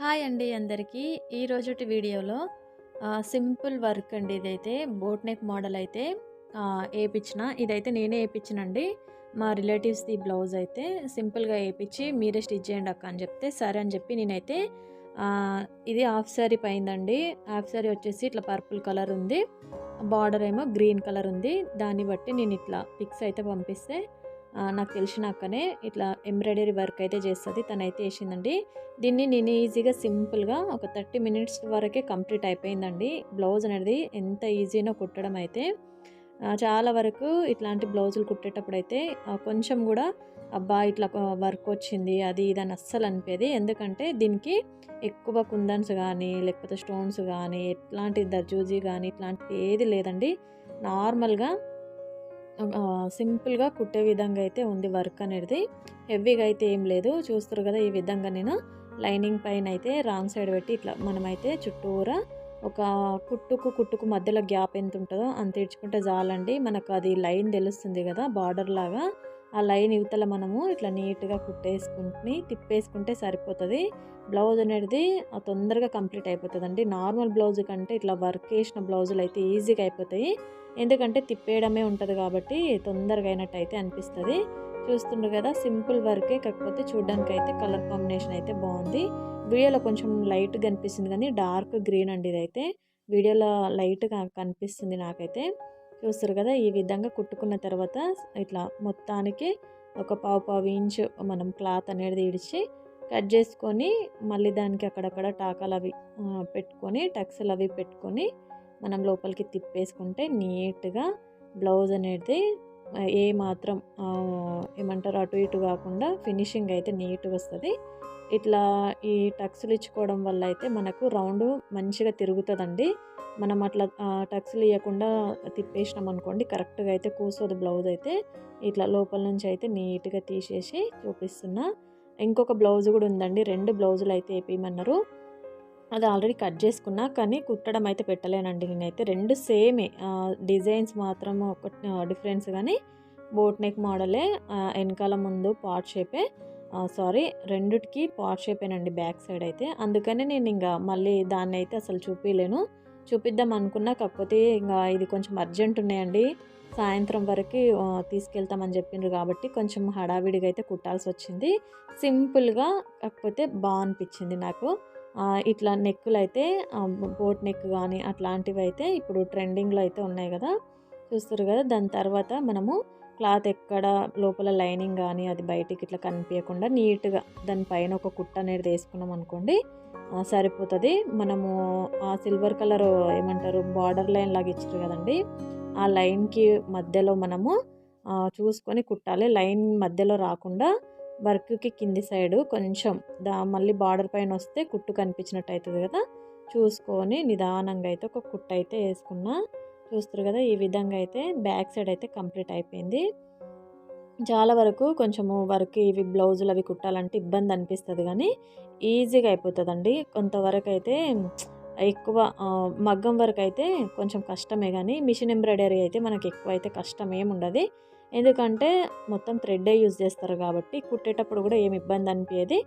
Hi అండి అందరికీ. ఈ రోజుటి వీడియోలో సింపుల్ వర్క్ అండి ఇదైతే. బోట్ నెక్ మోడల్ అయితే వేయించిన ఇదైతే నేనే వేయించినండి మా రిలేటివ్స్ది బ్లౌజ్ అయితే సింపుల్గా వేయించి మీరే స్టిచ్ చేయండి అక్క అని చెప్తే సరే అని చెప్పి నేనైతే ఇది హాఫ్ శారీ పైందండి. హాఫ్ శారీ వచ్చేసి ఇట్లా పర్పుల్ కలర్ ఉంది. బార్డర్ ఏమో గ్రీన్ కలర్ ఉంది. దాన్ని బట్టి నేను ఇట్లా పిక్స్ అయితే పంపిస్తే నాకు తెలిసిన అక్కనే ఇట్లా ఎంబ్రాయిడరీ వర్క్ అయితే చేస్తుంది. తనైతే వేసిందండి దీన్ని నేను ఈజీగా సింపుల్గా ఒక థర్టీ మినిట్స్ వరకే కంప్లీట్ అయిపోయిందండి. బ్లౌజ్ అనేది ఎంత ఈజీనో కుట్టడం అయితే చాలా వరకు ఇట్లాంటి బ్లౌజులు కుట్టేటప్పుడు అయితే కొంచెం కూడా అబ్బా ఇట్లా వర్క్ వచ్చింది అది ఇది అని అస్సలు అనిపేది. ఎందుకంటే దీనికి ఎక్కువ కుందన్స్ కానీ లేకపోతే స్టోన్స్ కానీ ఎట్లాంటి దర్జూజీ కానీ ఇట్లాంటిది ఏది లేదండి. నార్మల్గా సింపుల్గా కుట్టే విధంగా అయితే ఉంది వర్క్ అనేది. హెవీగా అయితే ఏం లేదు. చూస్తారు కదా ఈ విధంగా నేను లైనింగ్ పైన అయితే రాంగ్ సైడ్ పెట్టి ఇట్లా మనమైతే చుట్టూరా ఒక కుట్టుకు కుట్టుకు మధ్యలో గ్యాప్ ఎంత ఉంటుందో అంత ఇడ్చుకుంటే చాలండి. మనకు అది లైన్ తెలుస్తుంది కదా బార్డర్ లాగా. ఆ లైన్ ఇవతల మనము ఇట్లా నీట్గా కుట్టేసుకుని తిప్పేసుకుంటే సరిపోతుంది. బ్లౌజ్ అనేది తొందరగా కంప్లీట్ అయిపోతుందండి. నార్మల్ బ్లౌజ్ కంటే ఇట్లా వర్క్ చేసిన బ్లౌజులు అయితే ఈజీగా అయిపోతాయి. ఎందుకంటే తిప్పేయడమే ఉంటుంది కాబట్టి తొందరగా అయినట్టు అయితే అనిపిస్తుంది. చూస్తుండ్రు కదా సింపుల్ వర్కే కాకపోతే చూడడానికి అయితే కలర్ కాంబినేషన్ అయితే బాగుంది. వీడియోలో కొంచెం లైట్గా కనిపిస్తుంది కానీ డార్క్ గ్రీన్ అండి ఇదైతే. వీడియోలో లైట్గా కనిపిస్తుంది నాకైతే. చూస్తారు కదా ఈ విధంగా కుట్టుకున్న తర్వాత ఇట్లా మొత్తానికి ఒక పావు పావు ఇంచు మనం క్లాత్ అనేది ఇడిచి కట్ చేసుకొని మళ్ళీ దానికి అక్కడక్కడ టాకాలు అవి పెట్టుకొని టక్స్లు అవి పెట్టుకొని మనం లోపలికి తిప్పేసుకుంటే నీట్గా బ్లౌజ్ అనేది ఏ మాత్రం ఏమంటారు అటు ఇటు కాకుండా ఫినిషింగ్ అయితే నీట్గా వస్తుంది. ఇట్లా ఈ టక్స్లు ఇచ్చుకోవడం వల్ల అయితే మనకు రౌండ్ మంచిగా తిరుగుతుందండి. మనం అట్లా టక్స్లు ఇవ్వకుండా తిప్పేసినాం అనుకోండి కరెక్ట్గా అయితే కూర్చోదు బ్లౌజ్ అయితే. ఇట్లా లోపల నుంచి అయితే నీట్గా తీసేసి చూపిస్తున్నా. ఇంకొక బ్లౌజ్ కూడా ఉందండి రెండు బ్లౌజులు అయితే వేపించమన్నారు అది ఆల్రెడీ కట్ చేసుకున్నా కానీ కుట్టడం అయితే పెట్టలేనండి నేనైతే. రెండు సేమే డిజైన్స్ మాత్రం ఒక డిఫరెన్స్ కానీ బోట్ నెక్ మోడలే వెనకాల ముందు పాట్ షేపే. సారీ రెండిటికి పాట్ షేపేనండి బ్యాక్ సైడ్ అయితే. అందుకనే నేను ఇంకా మళ్ళీ దాన్ని అయితే అసలు చూపించలేను చూపిద్దాం అనుకున్నా కాకపోతే ఇంకా ఇది కొంచెం అర్జెంట్ ఉన్నాయండి. సాయంత్రం వరకు తీసుకెళ్తామని చెప్పిండ్రు కాబట్టి కొంచెం హడావిడిగా అయితే కుట్టాల్సి వచ్చింది సింపుల్గా కాకపోతే బాగా అనిపించింది నాకు ఇట్లా నెక్కులు అయితే బోట్ నెక్ కానీ అట్లాంటివి అయితే ఇప్పుడు ట్రెండింగ్లో అయితే ఉన్నాయి కదా. చూస్తారు కదా దాని తర్వాత మనము క్లాత్ ఎక్కడ లోపల లైనింగ్ కానీ అది బయటికి ఇట్లా కనిపించకుండా నీట్గా దానిపైన ఒక కుట్ట అనేది వేసుకున్నాం అనుకోండి సరిపోతుంది. మనము ఆ సిల్వర్ కలర్ ఏమంటారు బార్డర్ లైన్ లాగా ఇచ్చారు కదండి ఆ లైన్కి మధ్యలో మనము చూసుకొని కుట్టాలి. లైన్ మధ్యలో రాకుండా వర్క్కి కింది సైడ్ కొంచెం దా మళ్ళీ బార్డర్ పైన వస్తే కుట్టు కనిపించినట్టు అవుతుంది కదా. చూసుకొని నిదానంగా అయితే ఒక కుట్టు అయితే వేసుకున్నా చూస్తారు కదా ఈ విధంగా అయితే బ్యాక్ సైడ్ అయితే కంప్లీట్ అయిపోయింది. చాలా వరకు కొంచెము వర్క్ ఇవి బ్లౌజులు అవి కుట్టాలంటే ఇబ్బంది అనిపిస్తుంది కానీ ఈజీగా అయిపోతుందండి. కొంతవరకు అయితే ఎక్కువ మగ్గం వరకు అయితే కొంచెం కష్టమే కానీ మిషన్ ఎంబ్రాయిడరీ అయితే మనకి ఎక్కువ అయితే కష్టం ఏముండదు ఎందుకంటే మొత్తం థ్రెడ్డే యూజ్ చేస్తారు కాబట్టి కుట్టేటప్పుడు కూడా ఏమి ఇబ్బంది అనిపించేది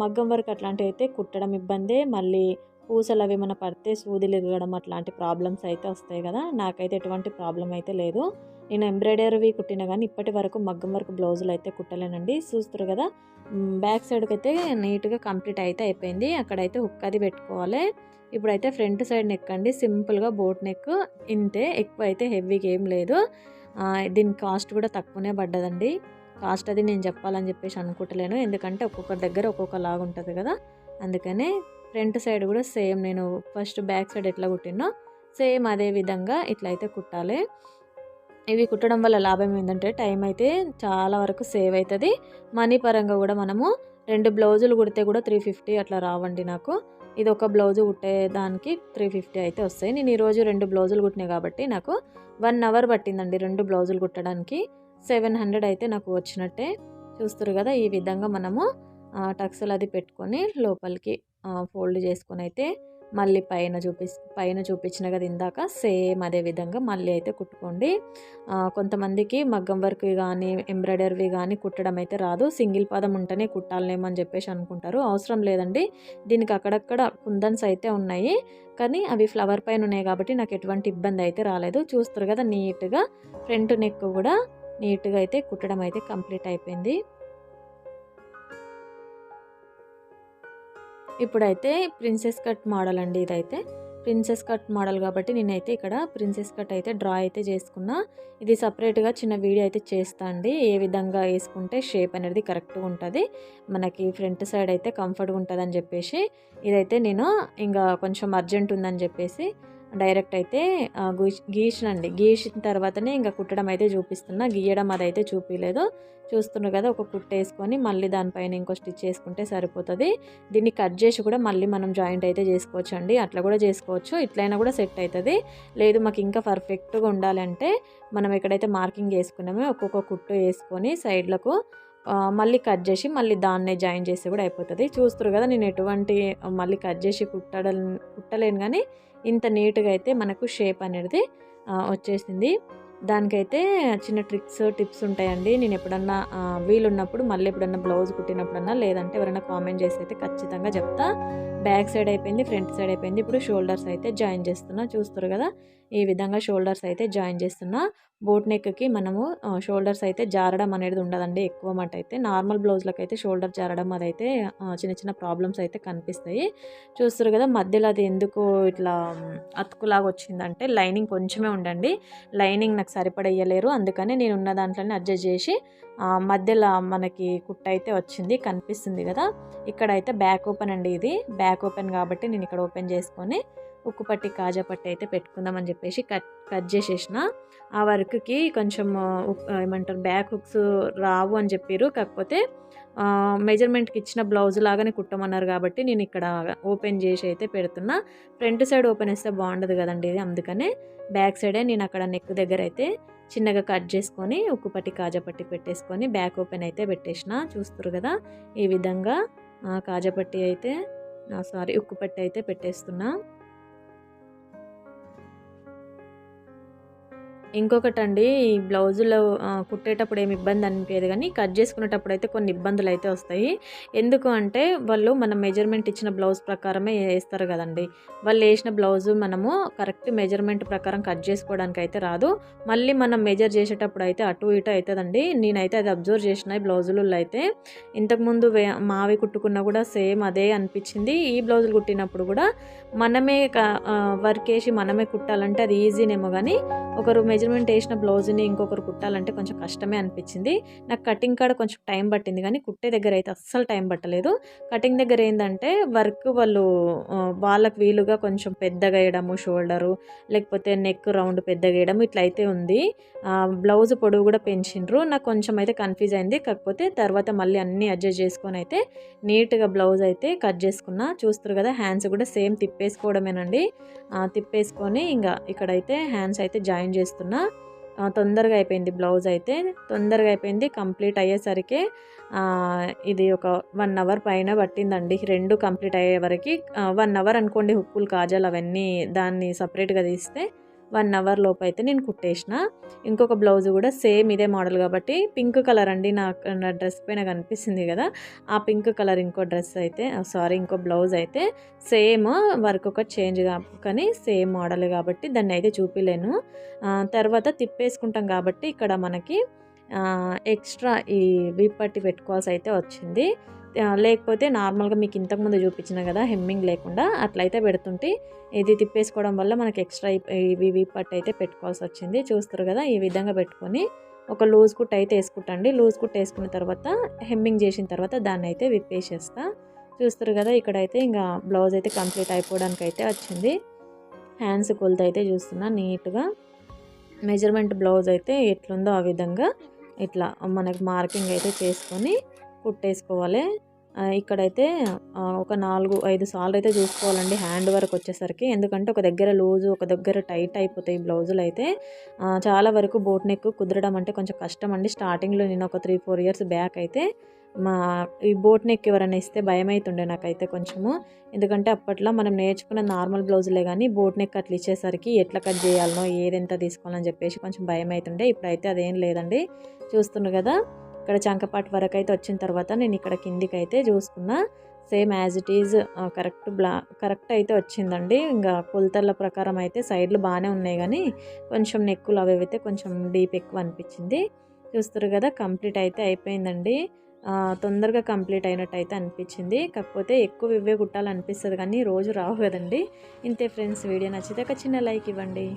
మగ్గం వరకు అట్లాంటివి అయితే కుట్టడం ఇబ్బందే. మళ్ళీ పూసలు అవి ఏమైనా పడితే సూదిలు ఇరగడం అట్లాంటి ప్రాబ్లమ్స్ అయితే వస్తాయి కదా. నాకైతే ఎటువంటి ప్రాబ్లం అయితే లేదు. నేను ఎంబ్రాయిడరీ కుట్టిన కానీ ఇప్పటి వరకు మగ్గం వరకు బ్లౌజులు అయితే కుట్టలేనండి. చూస్తారు కదా. బ్యాక్ సైడ్కి అయితే నీట్గా కంప్లీట్ అయితే అయిపోయింది. అక్కడైతే హుక్ అది పెట్టుకోవాలి. ఇప్పుడైతే ఫ్రంట్ సైడ్ నెక్ అండి. సింపుల్గా బోట్ నెక్. ఇంతే. ఎక్కువ అయితే హెవీగా ఏం లేదు. దీని కాస్ట్ కూడా తక్కువనే పడ్డదండి. కాస్ట్ అది నేను చెప్పాలని చెప్పేసి అనుకుంటలేను ఎందుకంటే ఒక్కొక్కరి దగ్గర ఒక్కొక్క లాగా ఉంటుంది కదా. అందుకనే ఫ్రంట్ సైడ్ కూడా సేమ్ నేను ఫస్ట్ బ్యాక్ సైడ్ ఎట్లా కుట్టినో సేమ్ అదే విధంగా ఇట్లా అయితే కుట్టాలి. ఇవి కుట్టడం వల్ల లాభం ఏంటంటే టైం అయితే చాలా వరకు సేవ్ అవుతుంది. మనీ పరంగా కూడా మనము రెండు బ్లౌజులు కుడితే కూడా త్రీ ఫిఫ్టీ అట్లా రావండి నాకు. ఇది ఒక బ్లౌజు కుట్టే దానికి త్రీ ఫిఫ్టీ అయితే వస్తాయి. నేను ఈరోజు రెండు బ్లౌజులు కుట్టినాయి కాబట్టి నాకు వన్ అవర్ పట్టిందండి రెండు బ్లౌజులు కుట్టడానికి. సెవెన్ హండ్రెడ్ అయితే నాకు వచ్చినట్టే. చూస్తారు కదా ఈ విధంగా మనము టక్స్లు అది పెట్టుకొని లోపలికి ఫోల్డ్ చేసుకొని అయితే మళ్ళీ పైన చూపి పైన చూపించిన కదా ఇందాక సేమ్ అదే విధంగా మళ్ళీ అయితే కుట్టుకోండి. కొంతమందికి మగ్గం వర్క్ కానీ ఎంబ్రాయిడరీవి కానీ కుట్టడం అయితే రాదు. సింగిల్ పాదం ఉంటేనే కుట్టాలనేమో అని చెప్పేసి అనుకుంటారు. అవసరం లేదండి. దీనికి అక్కడక్కడ కుందన్స్ అయితే ఉన్నాయి. కానీ అవి ఫ్లవర్ పైన ఉన్నాయి కాబట్టి నాకు ఎటువంటి ఇబ్బంది అయితే రాలేదు. చూస్తారు కదా నీట్గా ఫ్రంట్ నెక్ కూడా నీట్గా అయితే కుట్టడం అయితే కంప్లీట్ అయిపోయింది. ఇప్పుడైతే ప్రిన్సెస్ కట్ మోడల్ అండి ఇదైతే. ప్రిన్సెస్ కట్ మోడల్ కాబట్టి నేనైతే ఇక్కడ ప్రిన్సెస్ కట్ అయితే డ్రా అయితే చేసుకున్నా. ఇది సపరేట్గా చిన్న వీడియో అయితే చేస్తా అండి. ఏ విధంగా వేసుకుంటే షేప్ అనేది కరెక్ట్గా ఉంటుంది. మనకి ఫ్రంట్ సైడ్ అయితే కంఫర్ట్గా ఉంటుంది చెప్పేసి. ఇదైతే నేను ఇంకా కొంచెం అర్జెంట్ ఉందని చెప్పేసి డైరెక్ట్ అయితే గీసినండి గీసిన తర్వాతనే ఇంకా కుట్టడం అయితే చూపిస్తున్నా. గీయడం అదైతే చూపించలేదు చూస్తున్నారు కదా ఒక కుట్ట వేసుకొని మళ్ళీ దానిపైన ఇంకో స్టిచ్ చేసుకుంటే సరిపోతుంది. దీన్ని కట్ చేసి కూడా మళ్ళీ మనం జాయింట్ అయితే చేసుకోవచ్చు అండి అట్లా కూడా చేసుకోవచ్చు. ఇట్లయినా కూడా సెట్ అవుతుంది లేదు మాకు ఇంకా పర్ఫెక్ట్గా ఉండాలంటే మనం ఎక్కడైతే మార్కింగ్ చేసుకున్నామో ఒక్కొక్క కుట్టు వేసుకొని సైడ్లకు మళ్ళీ కట్ చేసి మళ్ళీ దాన్నే జాయిన్ చేస్తే కూడా అయిపోతుంది. చూస్తారు కదా నేను ఎటువంటి మళ్ళీ కట్ చేసి కుట్టడం కుట్టలేను కానీ ఇంత నీట్గా అయితే మనకు షేప్ అనేది వచ్చేసింది. దానికైతే చిన్న ట్రిక్స్ టిప్స్ ఉంటాయండి. నేను ఎప్పుడన్నా వీలున్నప్పుడు మళ్ళీ ఎప్పుడన్నా బ్లౌజ్ కుట్టినప్పుడన్నా లేదంటే ఎవరైనా కామెంట్ చేసి అయితే ఖచ్చితంగా చెప్తా. బ్యాక్ సైడ్ అయిపోయింది ఫ్రంట్ సైడ్ అయిపోయింది. ఇప్పుడు షోల్డర్స్ అయితే జాయిన్ చేస్తున్నా చూస్తారు కదా. ఈ విధంగా షోల్డర్స్ అయితే జాయిన్ చేస్తున్నా. బోట్ నెక్కి మనము షోల్డర్స్ అయితే జారడం అనేది ఉండదండి ఎక్కువ మాట అయితే. నార్మల్ బ్లౌజ్లకు అయితే షోల్డర్ జారడం అదైతే చిన్న చిన్న ప్రాబ్లమ్స్ అయితే కనిపిస్తాయి. చూస్తారు కదా మధ్యలో అది ఎందుకు ఇట్లా అతుకులాగా వచ్చిందంటే లైనింగ్ కొంచెమే ఉండండి. లైనింగ్ నాకు సరిపడేయలేరు అందుకని నేను ఉన్న దాంట్లోనే అడ్జస్ట్ చేసి మధ్యలో మనకి కుట్ట అయితే వచ్చింది కనిపిస్తుంది కదా. ఇక్కడ అయితే బ్యాక్ ఓపెన్ అండి ఇది. బ్యాక్ ఓపెన్ కాబట్టి నేను ఇక్కడ ఓపెన్ చేసుకొని ఉక్కు పట్టి కాజా పట్టి అయితే పెట్టుకుందామని చెప్పేసి కట్ కట్ చేసేసిన. ఆ వర్క్కి కొంచెం ఏమంటారు బ్యాక్ హుక్స్ రావు అని చెప్పారు కాకపోతే మెజర్మెంట్కి ఇచ్చిన బ్లౌజ్ లాగానే కుట్టమన్నారు కాబట్టి నేను ఇక్కడ ఓపెన్ చేసి అయితే పెడుతున్నా. ఫ్రంట్ సైడ్ ఓపెన్ వేస్తే బాగుండదు కదండి ఇది అందుకనే బ్యాక్ సైడే నేను అక్కడ నెక్ దగ్గర అయితే చిన్నగా కట్ చేసుకొని ఉక్కు పట్టి కాజా పట్టి పెట్టేసుకొని బ్యాక్ ఓపెన్ అయితే పెట్టేసిన. చూస్తారు కదా ఈ విధంగా కాజాపట్టి కాజా పట్టి అయితే సారీ ఉక్కు పట్టి అయితే పెట్టేస్తున్నా. ఇంకొకటి అండి ఈ బ్లౌజులో కుట్టేటప్పుడు ఏమి ఇబ్బంది అనిపించదు కానీ కట్ చేసుకునేటప్పుడు అయితే కొన్ని ఇబ్బందులు అయితే వస్తాయి. ఎందుకు అంటే వాళ్ళు మన మెజర్మెంట్ ఇచ్చిన బ్లౌజ్ ప్రకారమే వేస్తారు కదండి. వాళ్ళు వేసిన బ్లౌజు మనము కరెక్ట్ మెజర్మెంట్ ప్రకారం కట్ చేసుకోవడానికి అయితే రాదు. మళ్ళీ మనం మెజర్ చేసేటప్పుడు అయితే అటు ఇటు అవుతుందండి. నేనైతే అది అబ్జర్వ్ చేసిన బ్లౌజులలో అయితే. ఇంతకుముందు మావి కుట్టుకున్నా కూడా సేమ్ అదే అనిపించింది. ఈ బ్లౌజులు కుట్టినప్పుడు కూడా మనమే వర్క్ వేసి మనమే కుట్టాలంటే అది ఈజీనేమో కానీ ఒకరు మెజర్మెంట్ వేసిన బ్లౌజ్ని ఇంకొకరు కుట్టాలంటే కొంచెం కష్టమే అనిపించింది. నాకు కటింగ్ కాడ కొంచెం టైం పట్టింది కానీ కుట్టే దగ్గర అయితే అస్సలు టైం పట్టలేదు. కటింగ్ దగ్గర ఏంటంటే వర్క్ వాళ్ళు వాళ్ళకు వీలుగా కొంచెం పెద్దగా వేయడము షోల్డరు లేకపోతే నెక్ రౌండ్ పెద్దగా వేయడం ఇట్లా అయితే ఉంది బ్లౌజ్ పొడవు కూడా పెంచిండ్రు నాకు కొంచెం అయితే కన్ఫ్యూజ్ అయింది. కాకపోతే తర్వాత మళ్ళీ అన్నీ అడ్జస్ట్ చేసుకొని అయితే నీట్గా బ్లౌజ్ అయితే కట్ చేసుకున్నా. చూస్తారు కదా హ్యాండ్స్ కూడా సేమ్ తిప్పేసుకోవడమేనండి. తిప్పేసుకొని ఇంకా ఇక్కడైతే హ్యాండ్స్ అయితే జాయిన్ చేస్తున్నాను ఆ, తొందరగా అయిపోయింది బ్లౌజ్ అయితే. తొందరగా అయిపోయింది కంప్లీట్ అయ్యేసరికి ఇది ఒక వన్ అవర్ పైన పట్టిందండి. రెండు కంప్లీట్ అయ్యే వరకు వన్ అవర్ అనుకోండి హుక్కులు కాజాలు అవన్నీ దాన్ని సపరేట్గా తీస్తే వన్ అవర్ లోపు అయితే నేను కుట్టేసిన. ఇంకొక బ్లౌజ్ కూడా సేమ్ ఇదే మోడల్ కాబట్టి పింక్ కలర్ అండి. నాకు నా డ్రెస్ పైన కనిపిస్తుంది కదా ఆ పింక్ కలర్ ఇంకో డ్రెస్ అయితే సారీ ఇంకో బ్లౌజ్ అయితే సేమ్ వర్క్ ఒక చేంజ్ కానీ సేమ్ మోడల్ కాబట్టి దాన్ని అయితే చూపిలేను. తర్వాత తిప్పేసుకుంటాం కాబట్టి ఇక్కడ మనకి ఎక్స్ట్రా ఈ విప్పట్టి పెట్టుకోవాల్సి అయితే వచ్చింది. లేకపోతే నార్మల్గా మీకు ఇంతకుముందు చూపించిన కదా హెమ్మింగ్ లేకుండా అట్లయితే పెడుతుంటే ఇది తిప్పేసుకోవడం వల్ల మనకి ఎక్స్ట్రా ఇవి వీప్ అయితే పెట్టుకోవాల్సి వచ్చింది. చూస్తారు కదా ఈ విధంగా పెట్టుకొని ఒక లూజ్ కుట్ అయితే వేసుకుంటండి. లూజ్ కుట్ వేసుకున్న తర్వాత హెమ్మింగ్ చేసిన తర్వాత దాన్ని అయితే విప్పేసేస్తా. చూస్తారు కదా ఇక్కడైతే ఇంకా బ్లౌజ్ అయితే కంప్లీట్ అయిపోవడానికి అయితే వచ్చింది. హ్యాండ్స్ కొలత అయితే చూస్తున్నా నీట్గా. మెజర్మెంట్ బ్లౌజ్ అయితే ఎట్లుందో ఆ విధంగా ఇట్లా మనకి మార్కింగ్ అయితే చేసుకొని కుట్టేసుకోవాలి. ఇక్కడైతే ఒక నాలుగు ఐదు సార్లు అయితే చూసుకోవాలండి. హ్యాండ్ వర్క్ వచ్చేసరికి. ఎందుకంటే ఒక దగ్గర లూజు ఒక దగ్గర టైట్ అయిపోతాయి బ్లౌజులు అయితే చాలా వరకు బోట్ నెక్ కుదరడం అంటే కొంచెం కష్టం అండి స్టార్టింగ్లో నేను ఒక త్రీ ఫోర్ ఇయర్స్ బ్యాక్ అయితే మా ఈ బోట్ నెక్ ఎవరైనా ఇస్తే భయం అవుతుండే నాకైతే కొంచెము. ఎందుకంటే అప్పట్లో మనం నేర్చుకున్న నార్మల్ బ్లౌజులే కానీ బోట్ నెక్ అట్లా ఇచ్చేసరికి ఎట్లా కట్ చేయాలనో ఏదెంత తీసుకోవాలని చెప్పేసి కొంచెం భయం అవుతుండే ఇప్పుడైతే అదేం లేదండి. చూస్తుండ్రు కదా ఇక్కడ చంకపాటి వరకు అయితే వచ్చిన తర్వాత నేను ఇక్కడ కిందికి అయితే చూసుకున్నా same as it is correct blah correct అయితే వచ్చిందండి. ఇంకా కొలతల ప్రకారం అయితే సైడ్లు బాగానే ఉన్నాయి కానీ కొంచెం నెక్కులు అవి అయితే కొంచెం డీప్ ఎక్కువ అనిపించింది. చూస్తారు కదా కంప్లీట్ అయితే అయిపోయిందండి. తొందరగా కంప్లీట్ అయినట్టు అయితే అనిపించింది. కాకపోతే ఎక్కువ ఇవే కుట్టాలనిపిస్తుంది కానీ రోజు రావు కదండి. ఇంతే ఫ్రెండ్స్ వీడియో నచ్చితే ఒక చిన్న లైక్ ఇవ్వండి.